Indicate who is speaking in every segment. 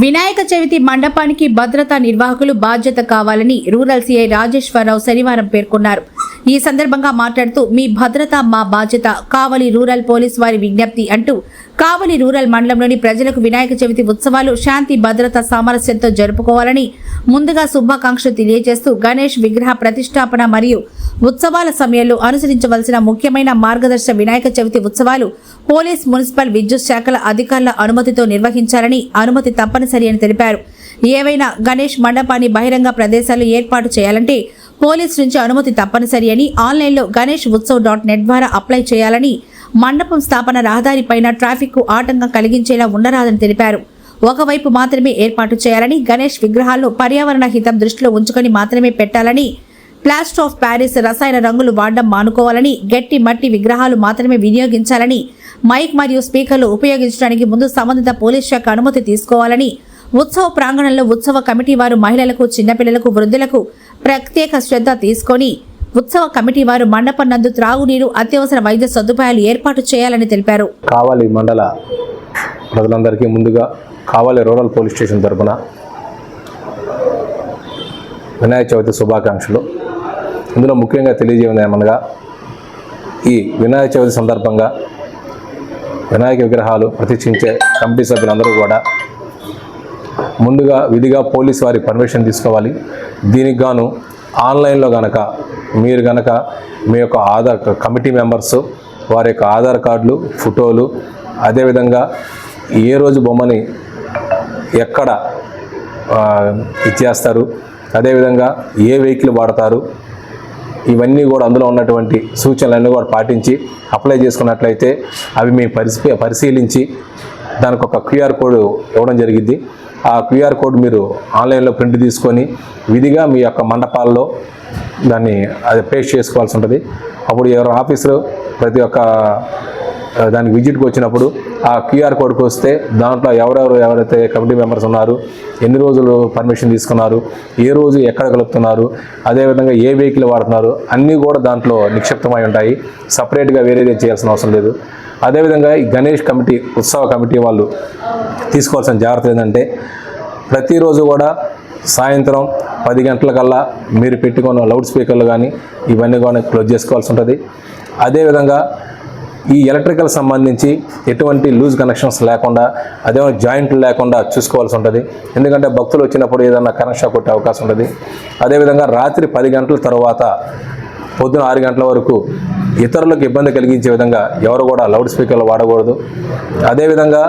Speaker 1: వినాయక చవితి మండపానికి భద్రతా నిర్వాహకులు బాధ్యత కావాలని రూరల్ సీఐ రాజేశ్వరరావు శనివారం పేర్కొన్నారు. ఈ సందర్భంగా మాట్లాడుతూ మీ భద్రత మా బాధ్యత. కావలి రూరల్ పోలీస్ వారి విజ్ఞప్తి అంటూ కావలి రూరల్ మండలంలోని ప్రజలకు వినాయక చవితి ఉత్సవాలు శాంతి భద్రత సామరస్యంతో జరుపుకోవాలని ముందుగా శుభాకాంక్షలు తెలియజేస్తూ గణేష్ విగ్రహ ప్రతిష్టాపన మరియు ఉత్సవాల సమయంలో అనుసరించవలసిన ముఖ్యమైన మార్గదర్శక వినాయక చవితి ఉత్సవాలు పోలీస్ మున్సిపల్ విద్యుత్ శాఖల అధికారుల అనుమతితో నిర్వహించాలని అనుమతి తప్పనిసరి అని తెలిపారు. ఏవైనా గణేష్ మండపాన్ని బహిరంగ ప్రదేశాలు ఏర్పాటు చేయాలంటే పోలీస్ నుంచి అనుమతి తప్పనిసరి అని ఆన్లైన్లో గణేష్ ఉత్సవ్ డాట్ నెట్ ద్వారా అప్లై చేయాలని మండపం స్థాపన రహదారిపైన ట్రాఫిక్కు ఆటంకం కలిగించేలా ఉండరాదని తెలిపారు. ఒకవైపు మాత్రమే ఏర్పాటు చేయాలని గణేష్ విగ్రహాల్లో పర్యావరణ హితం దృష్టిలో ఉంచుకొని మాత్రమే పెట్టాలని ప్లాస్టర్ ఆఫ్ ప్యారిస్ రసాయన రంగులు వాడడం మానుకోవాలని గట్టి మట్టి విగ్రహాలు మాత్రమే వినియోగించాలని మైక్ మరియు స్పీకర్లు ఉపయోగించడానికి ముందు సంబంధిత పోలీస్ శాఖ అనుమతి తీసుకోవాలని ఉత్సవ ప్రాంగణంలో ఉత్సవ కమిటీ వారు మహిళలకు చిన్నపిల్లలకు వృద్ధులకు ప్రత్యేక శ్రద్ధ తీసుకొని ఉత్సవ కమిటీ వారు మండపం నందు త్రాగునీరు అత్యవసర వైద్య సదుపాయాలు ఏర్పాటు చేయాలని తెలిపారు.
Speaker 2: కావాలి మండల ప్రజలందరికీ ముందుగా కావాలి రూరల్ పోలీస్ స్టేషన్ తరపున వినాయక చవితి శుభాకాంక్షలు. ఇందులో ముఖ్యంగా తెలియజేయమనగా ఈ వినాయక చవితి సందర్భంగా వినాయక విగ్రహాలు ప్రతిష్ఠించే కమిటీ సభ్యులందరూ కూడా ముందుగా విధిగా పోలీస్ వారి పర్మిషన్ తీసుకోవాలి. దీనికి గాను ఆన్లైన్లో గనక మీరు గనక మీ యొక్క ఆధార్ కమిటీ మెంబర్స్ వారి యొక్క ఆధార్ కార్డులు ఫోటోలు అదేవిధంగా ఏ రోజు బొమ్మని ఎక్కడ ఇచ్చేస్తారు అదేవిధంగా ఏ వెహికల్ వాడతారు ఇవన్నీ కూడా అందులో ఉన్నటువంటి సూచనలన్నీ కూడా పాటించి అప్లై చేసుకున్నట్లయితే అవి మేము పరిశీ పరిశీలించి దానికి ఒక క్యూఆర్ కోడ్ ఇవ్వడం జరిగింది ఆ క్యూఆర్ కోడ్ మీరు ఆన్లైన్లో ప్రింట్ తీసుకొని విధిగా మీ యొక్క మండపాల్లో దాన్ని అది పేస్ట్ చేసుకోవాల్సి ఉంటుంది. అప్పుడు ఎవరు ఆఫీసరు ప్రతి ఒక్క దానికి విజిట్కి వచ్చినప్పుడు ఆ క్యూఆర్ కోడ్కి వస్తే దాంట్లో ఎవరెవరు ఎవరైతే కమిటీ మెంబర్స్ ఉన్నారు ఎన్ని రోజులు పర్మిషన్ తీసుకున్నారు ఏ రోజు ఎక్కడ కలుపుతున్నారు అదేవిధంగా ఏ వెహికల్ వాడుతున్నారు అన్నీ కూడా దాంట్లో నిక్షిప్తమై ఉంటాయి. సపరేట్గా వేరేదే చేయాల్సిన అవసరం లేదు. అదేవిధంగా ఈ గణేష్ కమిటీ ఉత్సవ కమిటీ వాళ్ళు తీసుకోవాల్సిన జాగ్రత్త ఏంటంటే ప్రతిరోజు కూడా సాయంత్రం పది గంటలకల్లా మీరు పెట్టుకున్న లౌడ్ స్పీకర్లు కానీ ఇవన్నీ కూడా క్లోజ్ చేసుకోవాల్సి ఉంటుంది. అదేవిధంగా ఈ ఎలక్ట్రికల్ సంబంధించి ఎటువంటి లూజ్ కనెక్షన్స్ లేకుండా అదే జాయింట్లు లేకుండా చూసుకోవాల్సి ఉంటుంది. ఎందుకంటే భక్తులు వచ్చినప్పుడు ఏదైనా కనెక్షన్ కొట్టే అవకాశం ఉంటుంది. అదేవిధంగా రాత్రి పది గంటల తర్వాత పొద్దున ఆరు గంటల వరకు ఇతరులకు ఇబ్బంది కలిగించే విధంగా ఎవరు కూడా లౌడ్ స్పీకర్లు వాడకూడదు. అదేవిధంగా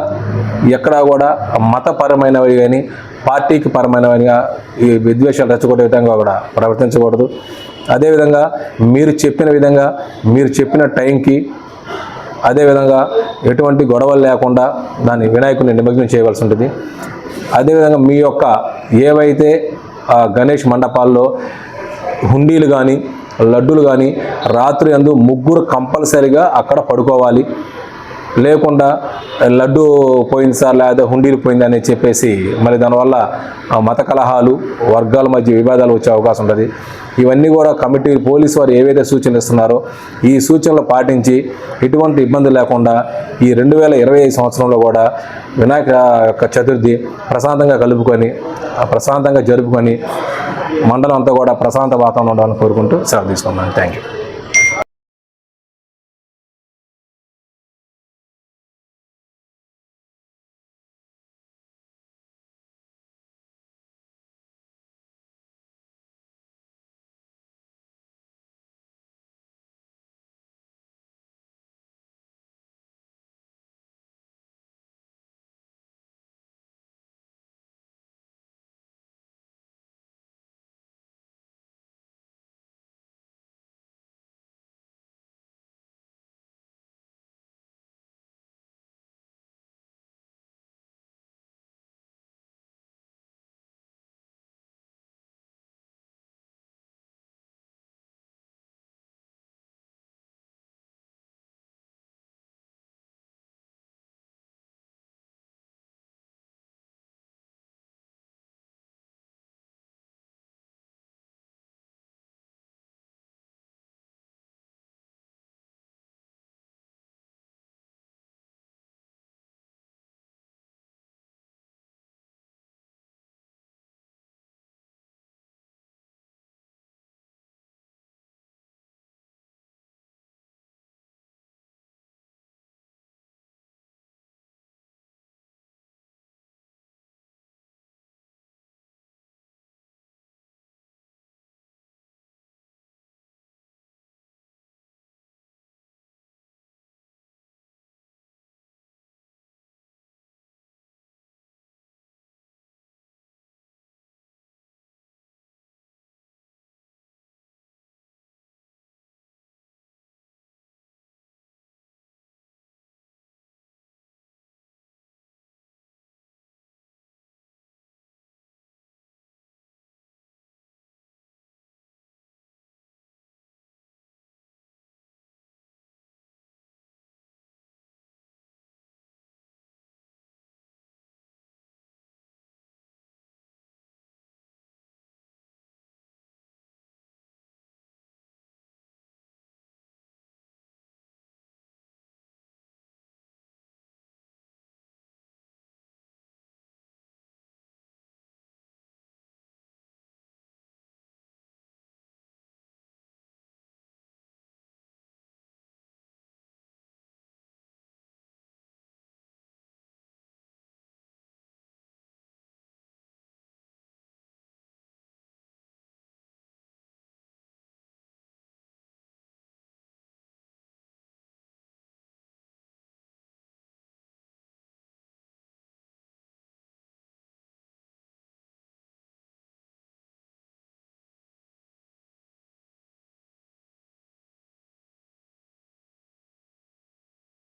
Speaker 2: ఎక్కడా కూడా మతపరమైనవి కానీ పార్టీకి పరమైనవిగా ఈ విద్వేషాలు రెచ్చగొట్టే విధంగా కూడా ప్రవర్తించకూడదు. అదేవిధంగా మీరు చెప్పిన విధంగా మీరు చెప్పిన టైంకి అదేవిధంగా ఎటువంటి గొడవలు లేకుండా దాన్ని వినాయకుడిని నిమగ్నం చేయవలసి ఉంటుంది. అదేవిధంగా మీ యొక్క ఏవైతే ఆ, గణేష్ మండపాల్లో హుండీలు కానీ లడ్డూలు కానీ రాత్రి అందు ముగ్గురు కంపల్సరిగా అక్కడ పడుకోవాలి. లేకుండా లడ్డు పోయింది సార్ లేదా హుండీలు పోయింది అని చెప్పేసి మరి దానివల్ల ఆ, మత కలహాలు వర్గాల మధ్య విభేదాలు వచ్చే అవకాశం ఉంటుంది ఇవన్నీ కూడా కమిటీ పోలీసు వారు ఏవైతే సూచనలు ఇస్తున్నారో ఈ సూచనలు పాటించి ఎటువంటి ఇబ్బంది లేకుండా ఈ రెండు వేల ఇరవై ఐదు సంవత్సరంలో కూడా వినాయక యొక్క చతుర్థి ప్రశాంతంగా కలుపుకొని ప్రశాంతంగా జరుపుకొని మండలం అంతా కూడా ప్రశాంత వాతావరణం ఉండాలని కోరుకుంటూ సెలవు తీసుకున్నాను థ్యాంక్ యూ